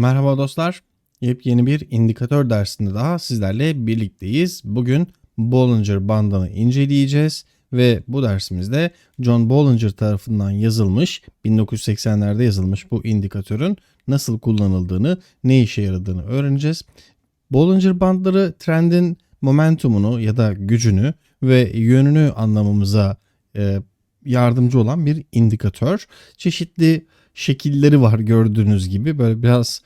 Merhaba dostlar. Yepyeni bir indikatör dersinde daha sizlerle birlikteyiz. Bugün Bollinger bandını inceleyeceğiz ve bu dersimizde John Bollinger tarafından yazılmış, 1980'lerde yazılmış bu indikatörün nasıl kullanıldığını, ne işe yaradığını öğreneceğiz. Bollinger bandları trendin momentumunu ya da gücünü ve yönünü anlamamıza e, yardımcı olan bir indikatör. Çeşitli şekilleri var gördüğünüz gibi böyle biraz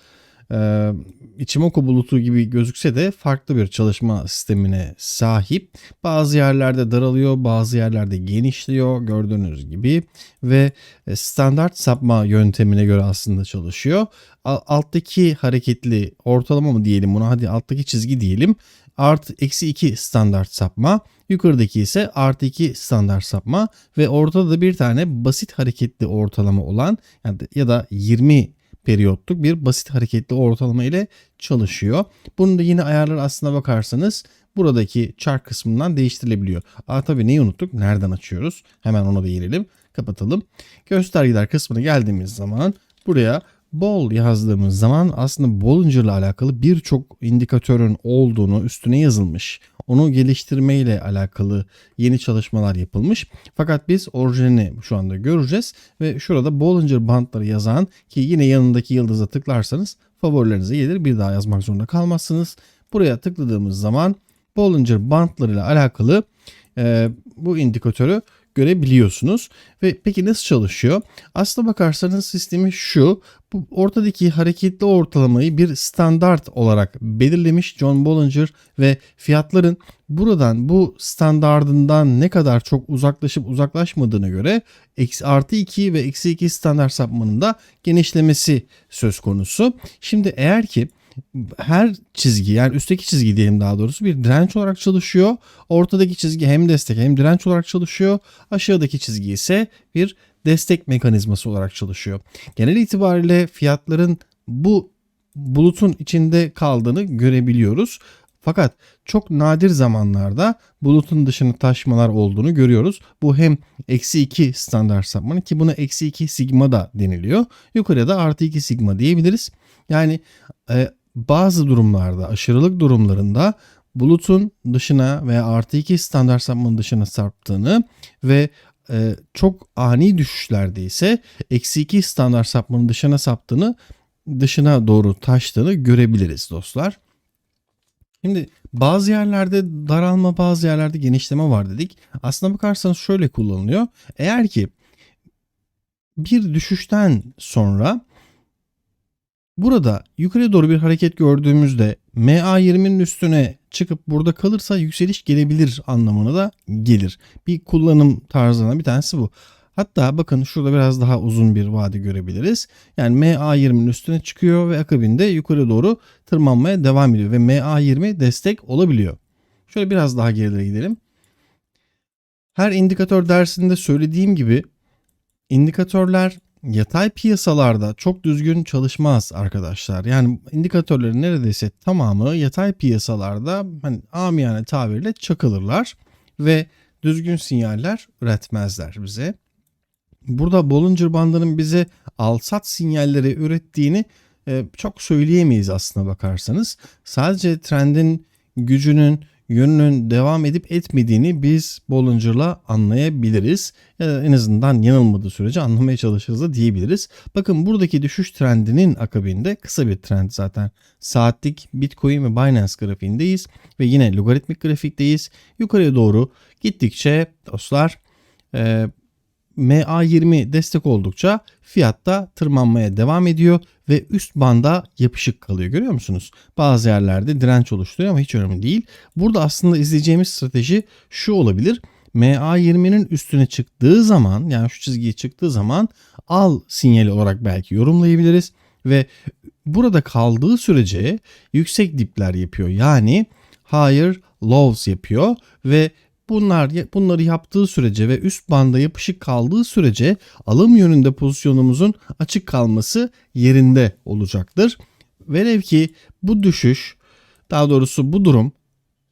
e, Ichimoku bulutu gibi gözükse de farklı bir çalışma sistemine sahip. Bazı yerlerde daralıyor, bazı yerlerde genişliyor gördüğünüz gibi ve e, standart sapma yöntemine göre aslında çalışıyor. Alttaki hareketli ortalama mı diyelim buna hadi alttaki çizgi diyelim artı eksi 2 standart sapma. Yukarıdaki ise artı 2 standart sapma ve ortada da bir tane basit hareketli ortalama olan ya da 20 periyotluk bir basit hareketli ortalama ile çalışıyor. Bunun da yine ayarları aslına bakarsanız buradaki chart kısmından değiştirilebiliyor. Aa tabii neyi unuttuk? Nereden açıyoruz? Hemen ona değinelim. Kapatalım. Göstergeler kısmına geldiğimiz zaman buraya Bol yazdığımız zaman aslında Bollinger ile alakalı birçok indikatörün olduğunu üstüne yazılmış. Onu geliştirmeyle alakalı yeni çalışmalar yapılmış. Fakat biz orijinalini şu anda göreceğiz ve şurada Bollinger bandları yazan ki yine yanındaki yıldıza tıklarsanız favorilerinize gelir. Bir daha yazmak zorunda kalmazsınız. Buraya tıkladığımız zaman Bollinger bandlarıyla alakalı e, bu indikatörü görebiliyorsunuz. Ve peki nasıl çalışıyor? Aslına bakarsanız sistemi şu. Bu ortadaki hareketli ortalamayı bir standart olarak belirlemiş John Bollinger ve fiyatların buradan bu standardından ne kadar çok uzaklaşıp uzaklaşmadığına göre eksi artı 2 ve eksi 2 standart sapmanın da genişlemesi söz konusu. Şimdi eğer ki her çizgi yani üstteki çizgi diyelim daha doğrusu bir direnç olarak çalışıyor. Ortadaki çizgi hem destek hem direnç olarak çalışıyor. Aşağıdaki çizgi ise bir destek mekanizması olarak çalışıyor. Genel itibariyle fiyatların bu bulutun içinde kaldığını görebiliyoruz. Fakat çok nadir zamanlarda bulutun dışını taşmalar olduğunu görüyoruz. Bu hem eksi 2 standart sapmanın ki buna eksi 2 sigma da deniliyor. Yukarıya da artı 2 sigma diyebiliriz. Yani e, bazı durumlarda aşırılık durumlarında bulutun dışına veya artı 2 standart sapmanın dışına sarktığını ve e, çok ani düşüşlerde ise eksi 2 standart sapmanın dışına saptığını dışına doğru taştığını görebiliriz dostlar. Şimdi bazı yerlerde daralma bazı yerlerde genişleme var dedik. Aslına bakarsanız şöyle kullanılıyor. Eğer ki bir düşüşten sonra Burada yukarı doğru bir hareket gördüğümüzde MA20'nin üstüne çıkıp burada kalırsa yükseliş gelebilir anlamına da gelir. Bir kullanım tarzına bir tanesi bu. Hatta bakın şurada biraz daha uzun bir vade görebiliriz. Yani MA20'nin üstüne çıkıyor ve akabinde yukarı doğru tırmanmaya devam ediyor ve MA20 destek olabiliyor. Şöyle biraz daha gerilere gidelim. Her indikatör dersinde söylediğim gibi indikatörler yatay piyasalarda çok düzgün çalışmaz arkadaşlar. Yani indikatörlerin neredeyse tamamı yatay piyasalarda hani amiyane tabirle çakılırlar ve düzgün sinyaller üretmezler bize. Burada Bollinger bandının bize alsat sinyalleri ürettiğini e, çok söyleyemeyiz aslına bakarsanız. Sadece trendin gücünün yönünün devam edip etmediğini biz Bollinger'la anlayabiliriz. Ya da en azından yanılmadığı sürece anlamaya çalışırız da diyebiliriz. Bakın buradaki düşüş trendinin akabinde kısa bir trend zaten. Saatlik Bitcoin ve Binance grafiğindeyiz ve yine logaritmik grafikteyiz. Yukarıya doğru gittikçe dostlar MA20 destek oldukça fiyatta tırmanmaya devam ediyor ve üst banda yapışık kalıyor. Görüyor musunuz? Bazı yerlerde direnç oluşturuyor ama hiç önemli değil. Burada aslında izleyeceğimiz strateji şu olabilir. MA20'nin üstüne çıktığı zaman yani şu çizgiye çıktığı zaman al sinyali olarak belki yorumlayabiliriz ve burada kaldığı sürece yüksek dipler yapıyor. Yani higher lows yapıyor ve Bunlar bunları yaptığı sürece ve üst banda yapışık kaldığı sürece alım yönünde pozisyonumuzun açık kalması yerinde olacaktır. Velev ki bu düşüş daha doğrusu bu durum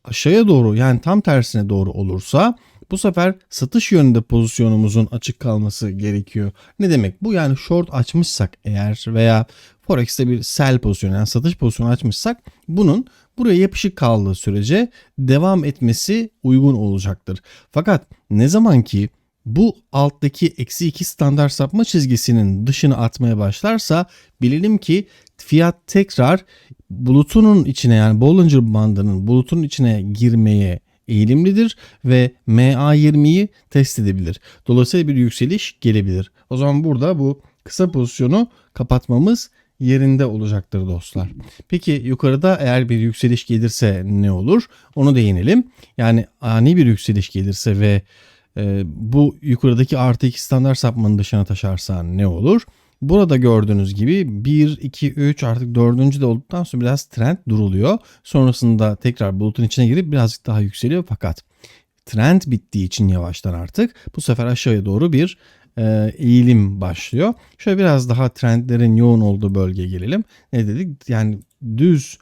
aşağıya doğru yani tam tersine doğru olursa bu sefer satış yönünde pozisyonumuzun açık kalması gerekiyor. Ne demek bu? Yani short açmışsak eğer veya Forex'te bir sell pozisyonu yani satış pozisyonu açmışsak bunun buraya yapışık kaldığı sürece devam etmesi uygun olacaktır. Fakat ne zaman ki bu alttaki eksi 2 standart sapma çizgisinin dışını atmaya başlarsa bilelim ki fiyat tekrar bulutunun içine yani Bollinger bandının bulutun içine girmeye eğilimlidir ve MA20'yi test edebilir. Dolayısıyla bir yükseliş gelebilir. O zaman burada bu kısa pozisyonu kapatmamız yerinde olacaktır dostlar. Peki yukarıda eğer bir yükseliş gelirse ne olur? Onu değinelim. Yani ani bir yükseliş gelirse ve e, bu yukarıdaki artı 2 standart sapmanın dışına taşarsa ne olur? Burada gördüğünüz gibi 1, 2, 3 artık 4. de olduktan sonra biraz trend duruluyor. Sonrasında tekrar bulutun içine girip birazcık daha yükseliyor fakat trend bittiği için yavaştan artık bu sefer aşağıya doğru bir e, eğilim başlıyor. Şöyle biraz daha trendlerin yoğun olduğu bölgeye gelelim. Ne dedik? Yani düz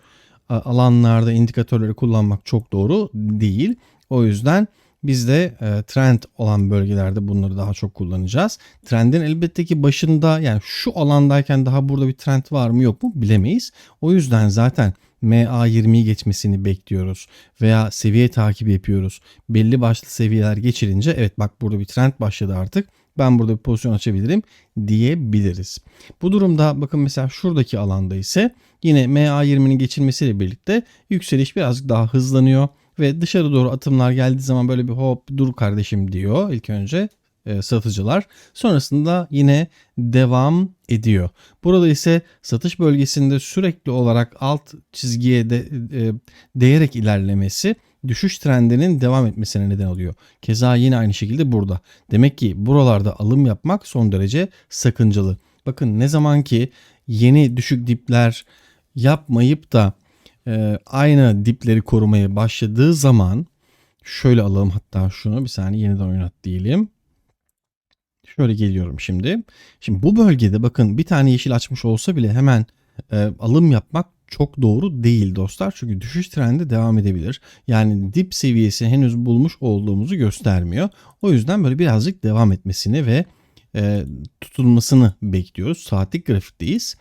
alanlarda indikatörleri kullanmak çok doğru değil. O yüzden biz de e, trend olan bölgelerde bunları daha çok kullanacağız. Trendin elbette ki başında yani şu alandayken daha burada bir trend var mı yok mu bilemeyiz. O yüzden zaten MA20'yi geçmesini bekliyoruz veya seviye takibi yapıyoruz. Belli başlı seviyeler geçirince evet bak burada bir trend başladı artık. Ben burada bir pozisyon açabilirim diyebiliriz. Bu durumda bakın mesela şuradaki alanda ise yine MA20'nin geçilmesiyle birlikte yükseliş birazcık daha hızlanıyor ve dışarı doğru atımlar geldiği zaman böyle bir hop dur kardeşim diyor ilk önce e, satıcılar. Sonrasında yine devam ediyor. Burada ise satış bölgesinde sürekli olarak alt çizgiye de, e, değerek ilerlemesi düşüş trendinin devam etmesine neden oluyor. Keza yine aynı şekilde burada. Demek ki buralarda alım yapmak son derece sakıncalı. Bakın ne zaman ki yeni düşük dipler yapmayıp da e, aynı dipleri korumaya başladığı zaman şöyle alalım hatta şunu bir saniye yeniden oynat diyelim. Şöyle geliyorum şimdi. Şimdi bu bölgede bakın bir tane yeşil açmış olsa bile hemen e, alım yapmak çok doğru değil dostlar. Çünkü düşüş trendi devam edebilir. Yani dip seviyesi henüz bulmuş olduğumuzu göstermiyor. O yüzden böyle birazcık devam etmesini ve e, tutulmasını bekliyoruz. Saatlik grafikteyiz.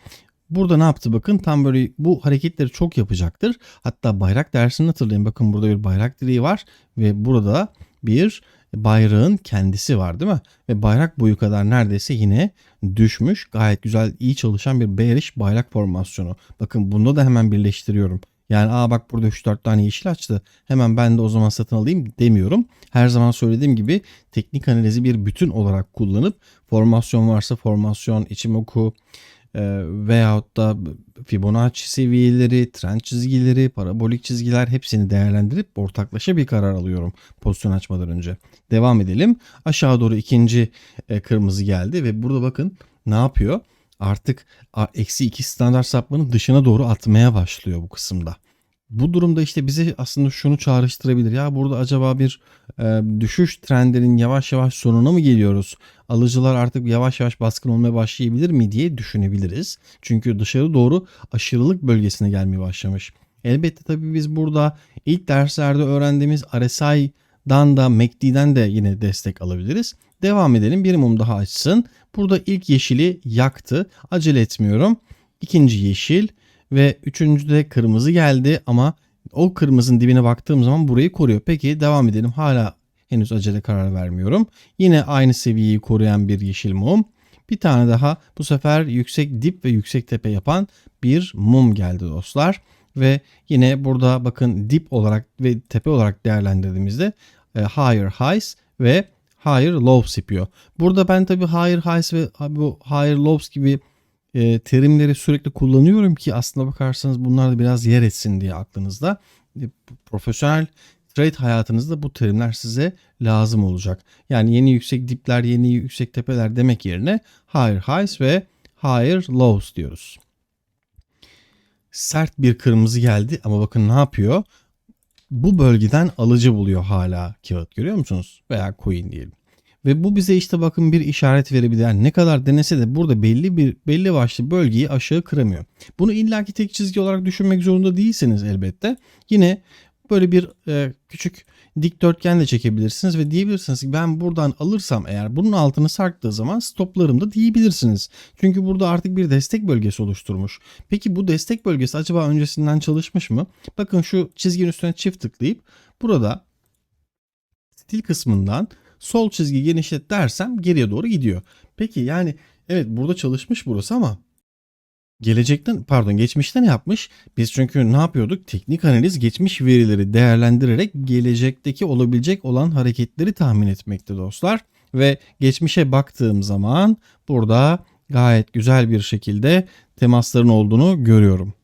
Burada ne yaptı bakın tam böyle bu hareketleri çok yapacaktır. Hatta bayrak dersini hatırlayın. Bakın burada bir bayrak direği var ve burada bir bayrağın kendisi var değil mi? Ve bayrak boyu kadar neredeyse yine düşmüş. Gayet güzel iyi çalışan bir bearish bayrak formasyonu. Bakın bunda da hemen birleştiriyorum. Yani aa bak burada 3-4 tane yeşil açtı. Hemen ben de o zaman satın alayım demiyorum. Her zaman söylediğim gibi teknik analizi bir bütün olarak kullanıp formasyon varsa formasyon, içim oku, e, veyahut da Fibonacci seviyeleri, trend çizgileri, parabolik çizgiler hepsini değerlendirip ortaklaşa bir karar alıyorum pozisyon açmadan önce. Devam edelim. Aşağı doğru ikinci e, kırmızı geldi ve burada bakın ne yapıyor? Artık eksi 2 standart sapmanın dışına doğru atmaya başlıyor bu kısımda. Bu durumda işte bize aslında şunu çağrıştırabilir. Ya burada acaba bir e, düşüş trendinin yavaş yavaş sonuna mı geliyoruz? Alıcılar artık yavaş yavaş baskın olmaya başlayabilir mi diye düşünebiliriz. Çünkü dışarı doğru aşırılık bölgesine gelmeye başlamış. Elbette tabii biz burada ilk derslerde öğrendiğimiz RSI'dan da MACD'den de yine destek alabiliriz. Devam edelim bir mum daha açsın. Burada ilk yeşili yaktı. Acele etmiyorum. İkinci yeşil ve üçüncüde kırmızı geldi ama o kırmızının dibine baktığım zaman burayı koruyor. Peki devam edelim. Hala henüz acele karar vermiyorum. Yine aynı seviyeyi koruyan bir yeşil mum. Bir tane daha bu sefer yüksek dip ve yüksek tepe yapan bir mum geldi dostlar. Ve yine burada bakın dip olarak ve tepe olarak değerlendirdiğimizde e, higher highs ve higher lows yapıyor. Burada ben tabi higher highs ve bu higher lows gibi e, terimleri sürekli kullanıyorum ki aslına bakarsanız bunlar da biraz yer etsin diye aklınızda. E, profesyonel trade hayatınızda bu terimler size lazım olacak. Yani yeni yüksek dipler, yeni yüksek tepeler demek yerine higher highs ve higher lows diyoruz. Sert bir kırmızı geldi ama bakın ne yapıyor? Bu bölgeden alıcı buluyor hala kağıt görüyor musunuz? Veya coin diyelim. Ve bu bize işte bakın bir işaret verebilir. Yani ne kadar denese de burada belli bir belli başlı bölgeyi aşağı kıramıyor. Bunu illaki tek çizgi olarak düşünmek zorunda değilseniz elbette. Yine böyle bir e, küçük dikdörtgen de çekebilirsiniz ve diyebilirsiniz ki ben buradan alırsam eğer bunun altını sarktığı zaman stoplarım da diyebilirsiniz. Çünkü burada artık bir destek bölgesi oluşturmuş. Peki bu destek bölgesi acaba öncesinden çalışmış mı? Bakın şu çizginin üstüne çift tıklayıp burada stil kısmından sol çizgi genişlet dersem geriye doğru gidiyor. Peki yani evet burada çalışmış burası ama gelecekten pardon geçmişte ne yapmış? Biz çünkü ne yapıyorduk? Teknik analiz geçmiş verileri değerlendirerek gelecekteki olabilecek olan hareketleri tahmin etmekte dostlar. Ve geçmişe baktığım zaman burada gayet güzel bir şekilde temasların olduğunu görüyorum.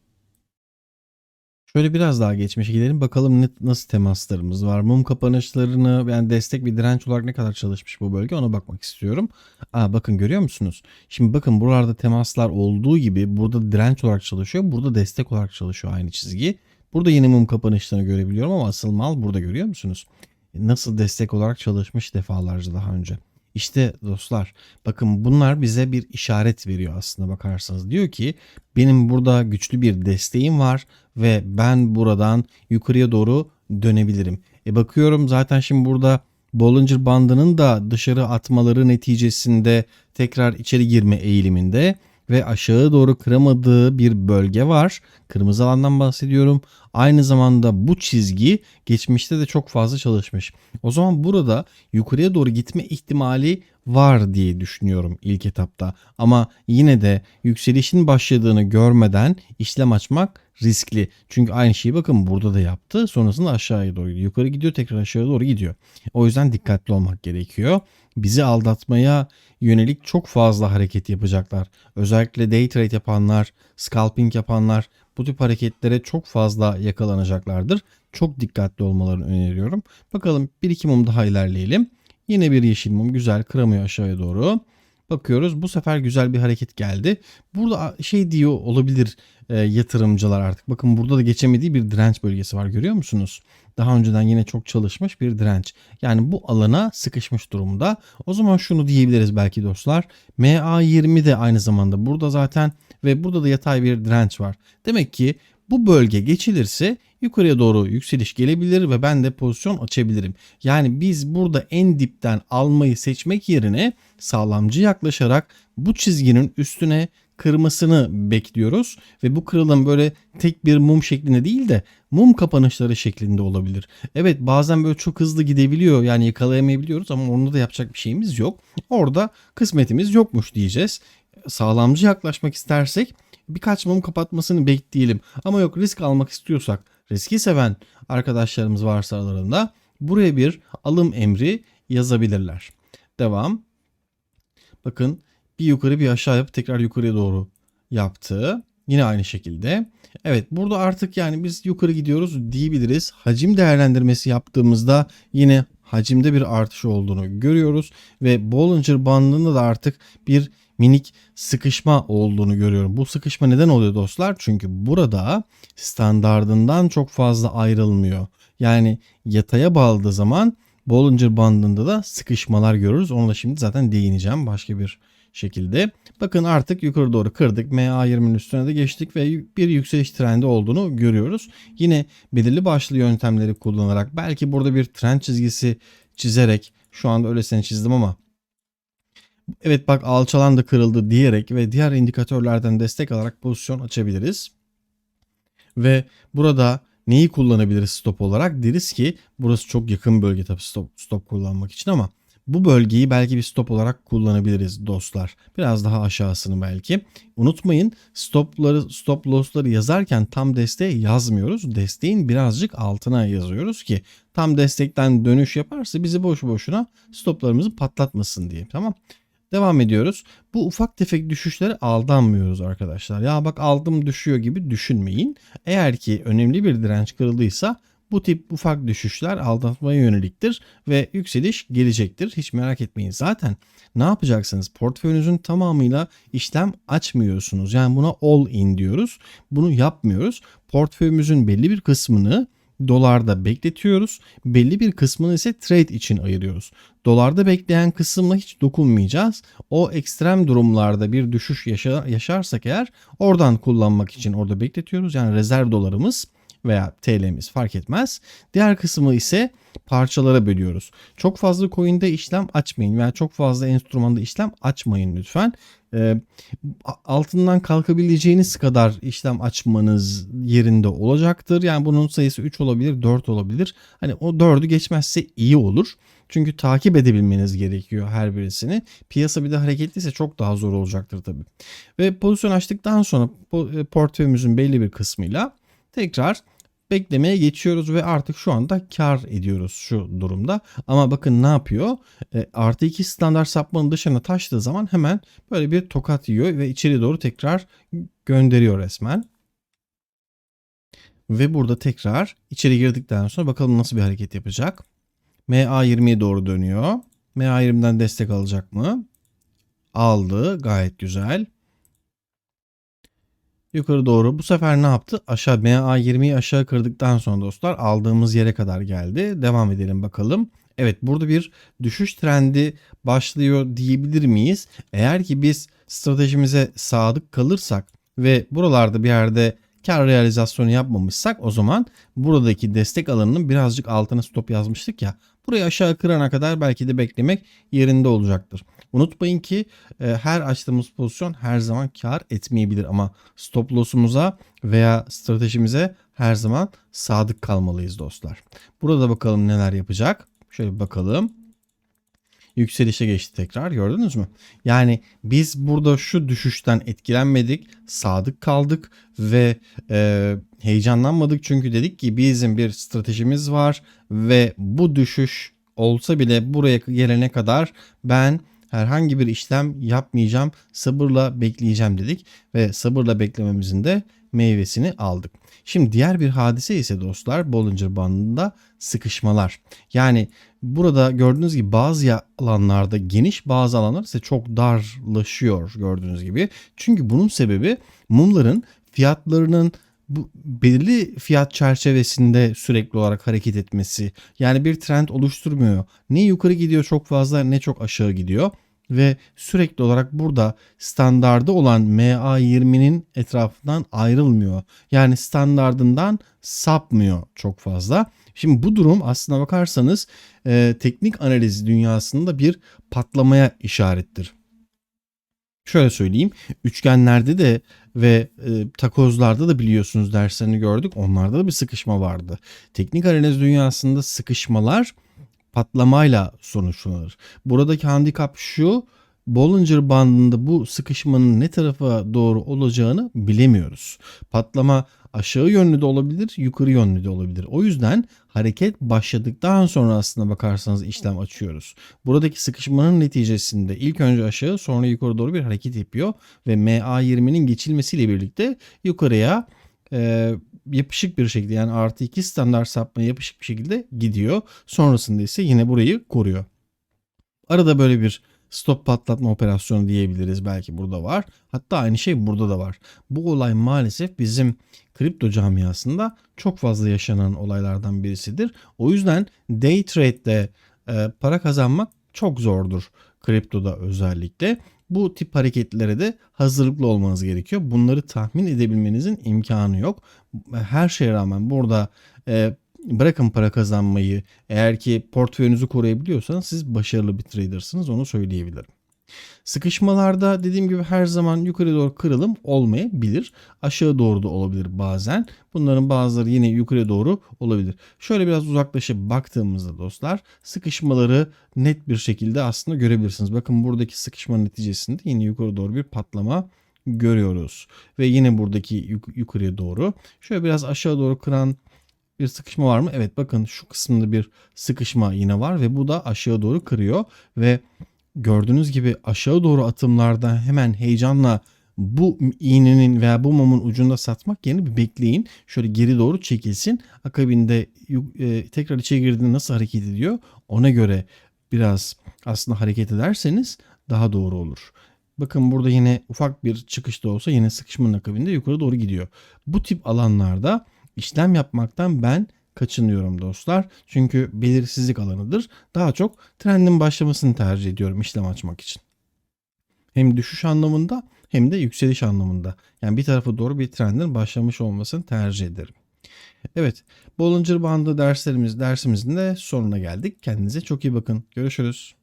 Şöyle biraz daha geçmişe gidelim bakalım ne, nasıl temaslarımız var. Mum kapanışlarını yani destek bir direnç olarak ne kadar çalışmış bu bölge ona bakmak istiyorum. Aa, bakın görüyor musunuz? Şimdi bakın buralarda temaslar olduğu gibi burada direnç olarak çalışıyor. Burada destek olarak çalışıyor aynı çizgi. Burada yine mum kapanışlarını görebiliyorum ama asıl mal burada görüyor musunuz? Nasıl destek olarak çalışmış defalarca daha önce. İşte dostlar bakın bunlar bize bir işaret veriyor aslında bakarsanız. Diyor ki benim burada güçlü bir desteğim var ve ben buradan yukarıya doğru dönebilirim. E bakıyorum zaten şimdi burada Bollinger bandının da dışarı atmaları neticesinde tekrar içeri girme eğiliminde ve aşağı doğru kıramadığı bir bölge var. Kırmızı alandan bahsediyorum. Aynı zamanda bu çizgi geçmişte de çok fazla çalışmış. O zaman burada yukarıya doğru gitme ihtimali var diye düşünüyorum ilk etapta. Ama yine de yükselişin başladığını görmeden işlem açmak riskli. Çünkü aynı şeyi bakın burada da yaptı. Sonrasında aşağıya doğru gidiyor. Yukarı gidiyor tekrar aşağıya doğru gidiyor. O yüzden dikkatli olmak gerekiyor. Bizi aldatmaya yönelik çok fazla hareket yapacaklar. Özellikle day trade yapanlar, scalping yapanlar bu tip hareketlere çok fazla yakalanacaklardır. Çok dikkatli olmalarını öneriyorum. Bakalım bir iki mum daha ilerleyelim. Yine bir yeşil mum güzel kıramıyor aşağıya doğru. Bakıyoruz bu sefer güzel bir hareket geldi. Burada şey diyor olabilir e, yatırımcılar artık. Bakın burada da geçemediği bir direnç bölgesi var görüyor musunuz? Daha önceden yine çok çalışmış bir direnç. Yani bu alana sıkışmış durumda. O zaman şunu diyebiliriz belki dostlar. MA20 de aynı zamanda burada zaten ve burada da yatay bir direnç var. Demek ki bu bölge geçilirse yukarıya doğru yükseliş gelebilir ve ben de pozisyon açabilirim. Yani biz burada en dipten almayı seçmek yerine sağlamcı yaklaşarak bu çizginin üstüne kırmasını bekliyoruz ve bu kırılım böyle tek bir mum şeklinde değil de mum kapanışları şeklinde olabilir. Evet bazen böyle çok hızlı gidebiliyor yani yakalayamayabiliyoruz ama onda da yapacak bir şeyimiz yok. Orada kısmetimiz yokmuş diyeceğiz. Sağlamcı yaklaşmak istersek birkaç mum kapatmasını bekleyelim. Ama yok risk almak istiyorsak riski seven arkadaşlarımız varsa aralarında buraya bir alım emri yazabilirler. Devam. Bakın bir yukarı bir aşağı yapıp tekrar yukarıya doğru yaptı. Yine aynı şekilde. Evet burada artık yani biz yukarı gidiyoruz diyebiliriz. Hacim değerlendirmesi yaptığımızda yine hacimde bir artış olduğunu görüyoruz. Ve Bollinger bandında da artık bir minik sıkışma olduğunu görüyorum. Bu sıkışma neden oluyor dostlar? Çünkü burada standardından çok fazla ayrılmıyor. Yani yataya bağladığı zaman Bollinger bandında da sıkışmalar görürüz. Onunla şimdi zaten değineceğim başka bir şekilde. Bakın artık yukarı doğru kırdık. MA20'nin üstüne de geçtik ve bir yükseliş trendi olduğunu görüyoruz. Yine belirli başlı yöntemleri kullanarak belki burada bir trend çizgisi çizerek şu anda öylesine çizdim ama evet bak alçalan da kırıldı diyerek ve diğer indikatörlerden destek alarak pozisyon açabiliriz. Ve burada neyi kullanabiliriz stop olarak? Deriz ki burası çok yakın bölge tabii stop, stop kullanmak için ama bu bölgeyi belki bir stop olarak kullanabiliriz dostlar. Biraz daha aşağısını belki. Unutmayın stopları stop loss'ları yazarken tam desteğe yazmıyoruz. Desteğin birazcık altına yazıyoruz ki tam destekten dönüş yaparsa bizi boş boşuna stoplarımızı patlatmasın diye. Tamam. Devam ediyoruz. Bu ufak tefek düşüşlere aldanmıyoruz arkadaşlar. Ya bak aldım düşüyor gibi düşünmeyin. Eğer ki önemli bir direnç kırıldıysa bu tip ufak düşüşler aldatmaya yöneliktir ve yükseliş gelecektir. Hiç merak etmeyin. Zaten ne yapacaksınız? Portföyünüzün tamamıyla işlem açmıyorsunuz. Yani buna all in diyoruz. Bunu yapmıyoruz. Portföyümüzün belli bir kısmını dolarda bekletiyoruz. Belli bir kısmını ise trade için ayırıyoruz. Dolarda bekleyen kısımla hiç dokunmayacağız. O ekstrem durumlarda bir düşüş yaşa yaşarsak eğer oradan kullanmak için orada bekletiyoruz. Yani rezerv dolarımız veya TL'miz fark etmez. Diğer kısmı ise parçalara bölüyoruz. Çok fazla coin'de işlem açmayın veya çok fazla enstrümanda işlem açmayın lütfen. Ee, altından kalkabileceğiniz kadar işlem açmanız yerinde olacaktır. Yani bunun sayısı 3 olabilir, 4 olabilir. Hani o 4'ü geçmezse iyi olur. Çünkü takip edebilmeniz gerekiyor her birisini. Piyasa bir de hareketliyse çok daha zor olacaktır tabii. Ve pozisyon açtıktan sonra e, portföyümüzün belli bir kısmıyla tekrar beklemeye geçiyoruz ve artık şu anda kar ediyoruz şu durumda. Ama bakın ne yapıyor? E, artı 2 standart sapmanın dışına taştığı zaman hemen böyle bir tokat yiyor ve içeri doğru tekrar gönderiyor resmen. Ve burada tekrar içeri girdikten sonra bakalım nasıl bir hareket yapacak. MA20'ye doğru dönüyor. MA20'den destek alacak mı? Aldı. Gayet güzel. Yukarı doğru. Bu sefer ne yaptı? Aşağı MA20'yi aşağı kırdıktan sonra dostlar aldığımız yere kadar geldi. Devam edelim bakalım. Evet burada bir düşüş trendi başlıyor diyebilir miyiz? Eğer ki biz stratejimize sadık kalırsak ve buralarda bir yerde kar realizasyonu yapmamışsak o zaman buradaki destek alanının birazcık altına stop yazmıştık ya. Burayı aşağı kırana kadar belki de beklemek yerinde olacaktır. Unutmayın ki e, her açtığımız pozisyon her zaman kar etmeyebilir ama stop loss'umuza veya stratejimize her zaman sadık kalmalıyız dostlar. Burada bakalım neler yapacak. Şöyle bir bakalım yükselişe geçti tekrar gördünüz mü? Yani biz burada şu düşüşten etkilenmedik, sadık kaldık ve e, heyecanlanmadık çünkü dedik ki bizim bir stratejimiz var ve bu düşüş olsa bile buraya gelene kadar ben herhangi bir işlem yapmayacağım, sabırla bekleyeceğim dedik ve sabırla beklememizin de meyvesini aldık. Şimdi diğer bir hadise ise dostlar Bollinger bandında sıkışmalar. Yani burada gördüğünüz gibi bazı alanlarda geniş bazı alanlar ise çok darlaşıyor gördüğünüz gibi. Çünkü bunun sebebi mumların fiyatlarının bu belirli fiyat çerçevesinde sürekli olarak hareket etmesi. Yani bir trend oluşturmuyor. Ne yukarı gidiyor çok fazla ne çok aşağı gidiyor ve sürekli olarak burada standardı olan MA20'nin etrafından ayrılmıyor. Yani standardından sapmıyor çok fazla. Şimdi bu durum aslına bakarsanız e, teknik analiz dünyasında bir patlamaya işarettir. Şöyle söyleyeyim üçgenlerde de ve e, takozlarda da biliyorsunuz derslerini gördük onlarda da bir sıkışma vardı. Teknik analiz dünyasında sıkışmalar patlamayla sonuçlanır. Buradaki handikap şu Bollinger bandında bu sıkışmanın ne tarafa doğru olacağını bilemiyoruz. Patlama aşağı yönlü de olabilir, yukarı yönlü de olabilir. O yüzden hareket başladıktan sonra aslında bakarsanız işlem açıyoruz. Buradaki sıkışmanın neticesinde ilk önce aşağı sonra yukarı doğru bir hareket yapıyor ve MA20'nin geçilmesiyle birlikte yukarıya e, yapışık bir şekilde yani artı 2 standart sapma yapışık bir şekilde gidiyor. Sonrasında ise yine burayı koruyor. Arada böyle bir stop patlatma operasyonu diyebiliriz belki burada var. Hatta aynı şey burada da var. Bu olay maalesef bizim kripto camiasında çok fazla yaşanan olaylardan birisidir. O yüzden day trade'de e, para kazanmak çok zordur kriptoda özellikle. Bu tip hareketlere de hazırlıklı olmanız gerekiyor. Bunları tahmin edebilmenizin imkanı yok. Her şeye rağmen burada e, bırakın para kazanmayı eğer ki portföyünüzü koruyabiliyorsanız siz başarılı bir tradersınız onu söyleyebilirim. Sıkışmalarda dediğim gibi her zaman yukarı doğru kırılım olmayabilir. Aşağı doğru da olabilir bazen. Bunların bazıları yine yukarı doğru olabilir. Şöyle biraz uzaklaşıp baktığımızda dostlar sıkışmaları net bir şekilde aslında görebilirsiniz. Bakın buradaki sıkışma neticesinde yine yukarı doğru bir patlama görüyoruz. Ve yine buradaki yuk- yukarıya doğru. Şöyle biraz aşağı doğru kıran bir sıkışma var mı? Evet bakın şu kısımda bir sıkışma yine var ve bu da aşağı doğru kırıyor ve gördüğünüz gibi aşağı doğru atımlarda hemen heyecanla bu iğnenin veya bu mumun ucunda satmak yerine bir bekleyin. Şöyle geri doğru çekilsin. Akabinde e, tekrar içeri girdiğinde nasıl hareket ediyor ona göre biraz aslında hareket ederseniz daha doğru olur. Bakın burada yine ufak bir çıkış da olsa yine sıkışmanın akabinde yukarı doğru gidiyor. Bu tip alanlarda işlem yapmaktan ben kaçınıyorum dostlar. Çünkü belirsizlik alanıdır. Daha çok trendin başlamasını tercih ediyorum işlem açmak için. Hem düşüş anlamında hem de yükseliş anlamında. Yani bir tarafa doğru bir trendin başlamış olmasını tercih ederim. Evet, Bollinger Bandı derslerimiz dersimizin de sonuna geldik. Kendinize çok iyi bakın. Görüşürüz.